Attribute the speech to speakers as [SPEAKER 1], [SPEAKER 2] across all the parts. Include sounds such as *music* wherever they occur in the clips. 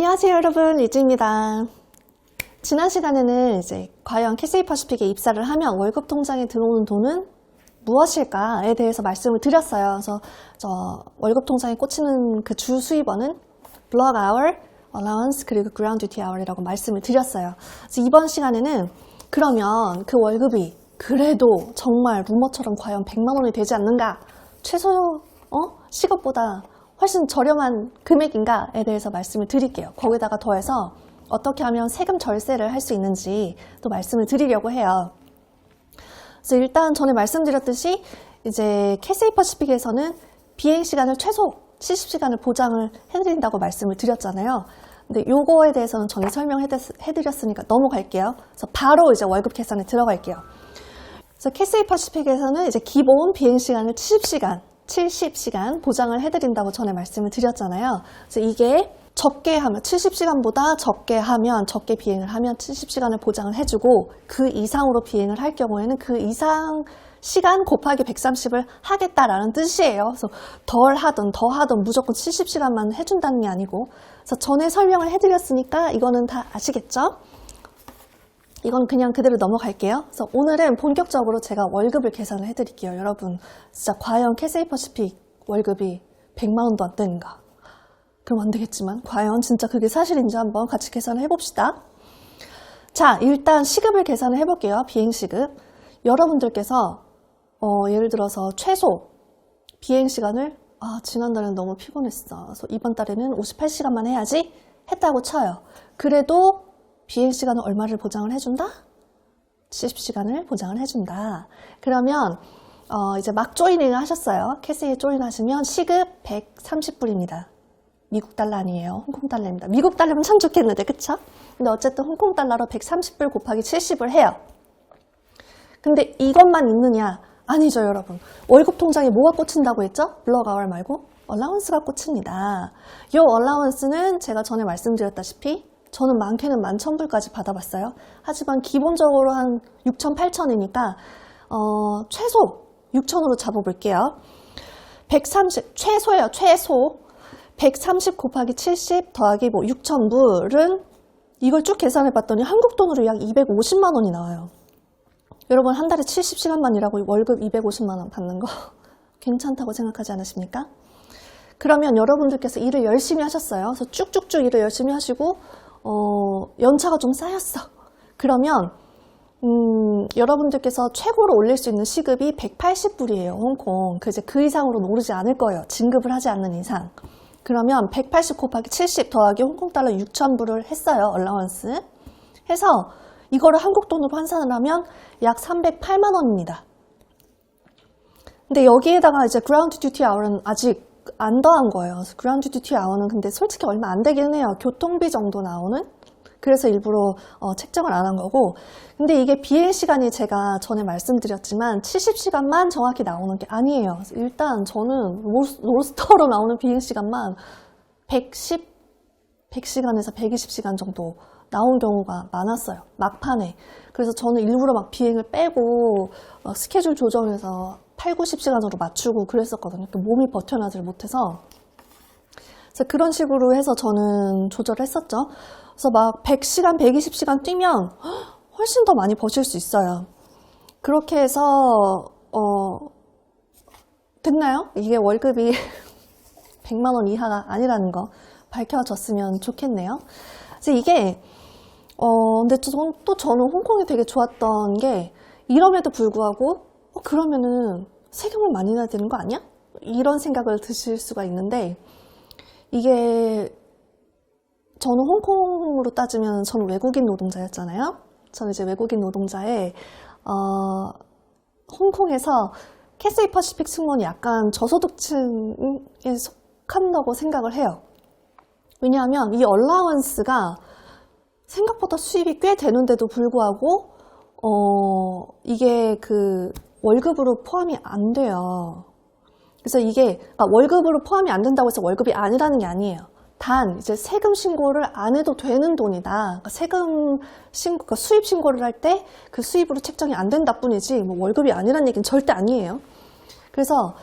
[SPEAKER 1] 안녕하세요 여러분 이지입니다. 지난 시간에는 이제 과연 캐세이 퍼시픽에 입사를 하면 월급 통장에 들어오는 돈은 무엇일까에 대해서 말씀을 드렸어요. 그래서 저 월급 통장에 꽂히는 그 주 수입원은 블럭 아워, 어라운스 그리고 그라운드 듀티 아워이라고 말씀을 드렸어요. 그래서 이번 시간에는 그러면 그 월급이 그래도 정말 루머처럼 과연 100만 원이 되지 않는가? 최소 어? 시급보다 훨씬 저렴한 금액인가에 대해서 말씀을 드릴게요. 거기다가 더해서 어떻게 하면 세금 절세를 할 수 있는지 또 말씀을 드리려고 해요. 그래서 일단 전에 말씀드렸듯이 이제 캐세이 퍼시픽에서는 비행 시간을 최소 70시간을 보장을 해드린다고 말씀을 드렸잖아요. 근데 요거에 대해서는 전에 설명해드렸으니까 넘어갈게요. 그래서 바로 이제 월급 계산에 들어갈게요. 그래서 캐세이 퍼시픽에서는 이제 기본 비행 시간을 70시간, 70시간 보장을 해드린다고 전에 말씀을 드렸잖아요. 그래서 이게 적게 하면 70시간보다 적게 하면 적게 비행을 하면 70시간을 보장을 해주고 그 이상으로 비행을 할 경우에는 그 이상 시간 곱하기 130을 하겠다라는 뜻이에요. 그래서 덜 하든 더 하든 무조건 70시간만 해준다는 게 아니고 그래서 전에 설명을 해드렸으니까 이거는 다 아시겠죠? 이건 그냥 그대로 넘어갈게요. 그래서 오늘은 본격적으로 제가 월급을 계산을 해드릴게요. 여러분, 진짜 과연 캐세이 퍼시픽 월급이 100만 원도 안 되는가? 그럼 안 되겠지만, 과연 진짜 그게 사실인지 한번 같이 계산을 해봅시다. 자, 일단 시급을 계산을 해볼게요. 비행시급. 여러분들께서, 어, 예를 들어서 최소 비행시간을, 아, 지난달에는 너무 피곤했어. 그래서 이번 달에는 58시간만 해야지 했다고 쳐요. 그래도 비행시간은 얼마를 보장을 해준다? 70시간을 보장을 해준다. 그러면 어, 이제 막 조이닝을 하셨어요. 캐세이에 조인하시면 시급 130불입니다. 미국 달러 아니에요. 홍콩 달러입니다. 미국 달러면 참 좋겠는데, 그쵸? 근데 어쨌든 홍콩 달러로 130불 곱하기 70을 해요. 근데 이것만 있느냐? 아니죠, 여러분. 월급 통장에 뭐가 꽂힌다고 했죠? 아워 말고 얼라운스가 꽂힙니다. 이 얼라운스는 제가 전에 말씀드렸다시피 저는 많게는 11,000불까지 받아봤어요. 하지만 기본적으로 한 6,000, 8,000이니까 어, 최소 6,000으로 잡아볼게요. 130, 최소예요, 최소. 130 곱하기 70 더하기 뭐 6,000불은 이걸 쭉 계산해 봤더니 한국 돈으로 약 250만 원이 나와요. 여러분 한 달에 70시간만 일하고 월급 250만 원 받는 거 *laughs* 괜찮다고 생각하지 않으십니까? 그러면 여러분들께서 일을 열심히 하셨어요. 그래서 쭉쭉쭉 일을 열심히 하시고 어, 연차가 좀 쌓였어. 그러면 음, 여러분들께서 최고로 올릴 수 있는 시급이 180불이에요. 홍콩. 그 이제 그 이상으로는 오르지 않을 거예요. 진급을 하지 않는 이상. 그러면 180 곱하기 70 더하기 홍콩 달러 6,000불을 했어요. 얼라원스. 해서 이거를 한국 돈으로 환산을 하면 약 308만 원입니다. 근데 여기에다가 이제 그라운드 듀티 아워는 아직 안 더한 거예요. 그라운드 듀티 아워는 근데 솔직히 얼마 안 되긴 해요. 교통비 정도 나오는? 그래서 일부러 어, 책정을 안 한 거고. 근데 이게 비행 시간이 제가 전에 말씀드렸지만 70시간만 정확히 나오는 게 아니에요. 일단 저는 로스터로 나오는 비행 시간만 110, 100시간에서 120시간 정도 나온 경우가 많았어요. 막판에. 그래서 저는 일부러 막 비행을 빼고 막 스케줄 조정해서 8, 90시간으로 맞추고 그랬었거든요. 몸이 버텨나질 못해서. 그래서 그런 식으로 해서 저는 조절을 했었죠. 그래서 막 100시간, 120시간 뛰면 훨씬 더 많이 버실 수 있어요. 그렇게 해서, 어, 됐나요? 이게 월급이 *laughs* 100만 원 이하가 아니라는 거 밝혀졌으면 좋겠네요. 그래서 이게, 어, 근데 또, 또 저는 홍콩이 되게 좋았던 게, 이럼에도 불구하고, 어, 그러면은 세금을 많이 내야 되는 거 아니야? 이런 생각을 드실 수가 있는데, 이게, 저는 홍콩으로 따지면 저는 외국인 노동자였잖아요. 저는 이제 외국인 노동자에, 어, 홍콩에서 캐세이 퍼시픽 승무원이 약간 저소득층에 속한다고 생각을 해요. 왜냐하면 이 얼라원스가 생각보다 수입이 꽤 되는데도 불구하고, 어, 이게 그 월급으로 포함이 안 돼요. 그래서 이게 아, 월급으로 포함이 안 된다고 해서 월급이 아니라는 게 아니에요. 단 이제 세금 신고를 안 해도 되는 돈이다. 그러니까 세금 신고, 그러니까 수입 신고를 할 때 그 수입으로 책정이 안 된다 뿐이지 뭐 월급이 아니라는 얘기는 절대 아니에요. 그래서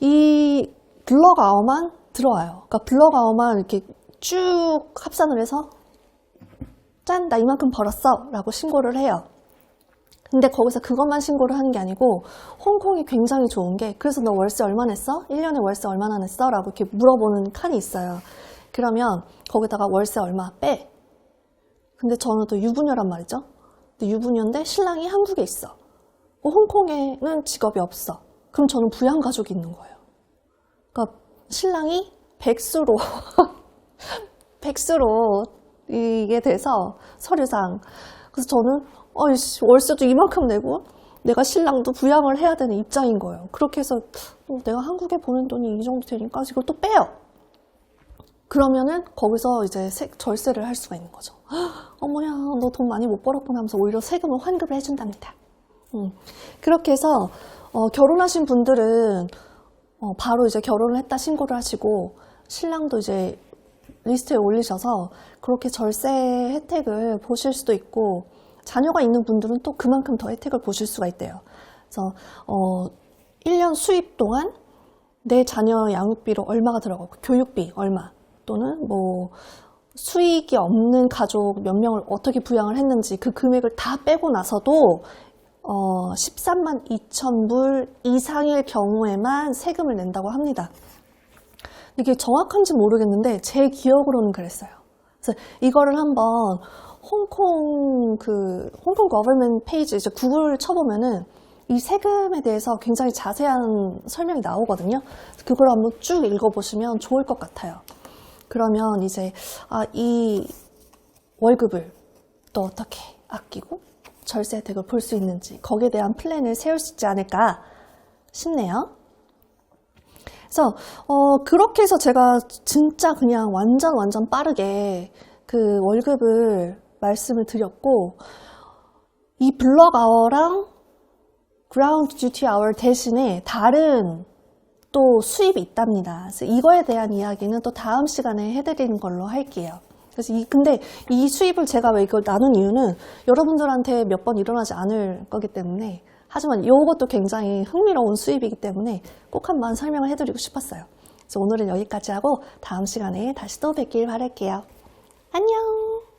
[SPEAKER 1] 이 블럭 아워만 들어와요. 그러니까 블럭 아워만 이렇게 쭉 합산을 해서 짠, 나 이만큼 벌었어. 라고 신고를 해요. 근데 거기서 그것만 신고를 하는 게 아니고 홍콩이 굉장히 좋은 게 그래서 너 월세 얼마 냈어? 1년에 월세 얼마나 냈어? 라고 이렇게 물어보는 칸이 있어요. 그러면 거기다가 월세 얼마 빼. 근데 저는 또 유부녀란 말이죠. 유부녀인데 신랑이 한국에 있어. 어, 홍콩에는 직업이 없어. 그럼 저는 부양가족이 있는 거예요. 그러니까 신랑이 백수로 *laughs* 백수로 이게 돼서 서류상 그래서 저는 어이씨 월세도 이만큼 내고 내가 신랑도 부양을 해야 되는 입장인 거예요. 그렇게 해서 어, 내가 한국에 보낸 돈이 이 정도 되니까 이걸 또 빼요. 그러면은 거기서 이제 세- 절세를 할 수가 있는 거죠. 어머야, 너 돈 많이 못 벌었구나 하면서 오히려 세금을 환급을 해준답니다. 음. 그렇게 해서 어, 결혼하신 분들은 어, 바로 이제 결혼을 했다 신고를 하시고 신랑도 이제 리스트에 올리셔서 그렇게 절세 혜택을 보실 수도 있고 자녀가 있는 분들은 또 그만큼 더 혜택을 보실 수가 있대요. 그래서 어, 1년 수입 동안 내 자녀 양육비로 얼마가 들어가고 교육비 얼마 또는 뭐 수익이 없는 가족 몇 명을 어떻게 부양을 했는지 그 금액을 다 빼고 나서도 어, 13만 2천 불 이상일 경우에만 세금을 낸다고 합니다. 이게 정확한지 모르겠는데 제 기억으로는 그랬어요. 그래서 이거를 한번 홍콩 그 홍콩 거버먼 페이지 이제 구글 쳐보면은 이 세금에 대해서 굉장히 자세한 설명이 나오거든요. 그걸 한번 쭉 읽어보시면 좋을 것 같아요. 그러면 이제 아, 이 월급을 또 어떻게 아끼고 절세 혜택을 볼 수 있는지 거기에 대한 플랜을 세울 수 있지 않을까 싶네요. 그래서 어, 그렇게 해서 제가 진짜 그냥 완전 완전 빠르게 그 월급을 말씀을 드렸고 이 블럭 아워랑 그라운드 듀티 아워 대신에 다른 또 수입이 있답니다. 그래서 이거에 대한 이야기는 또 다음 시간에 해드리는 걸로 할게요. 그래서 이, 근데 이 수입을 제가 왜 이걸 나눈 이유는 여러분들한테 몇 번 일어나지 않을 거기 때문에 하지만 이것도 굉장히 흥미로운 수입이기 때문에 꼭 한번 설명을 해드리고 싶었어요. 그래서 오늘은 여기까지 하고 다음 시간에 다시 또 뵙길 바랄게요. 안녕!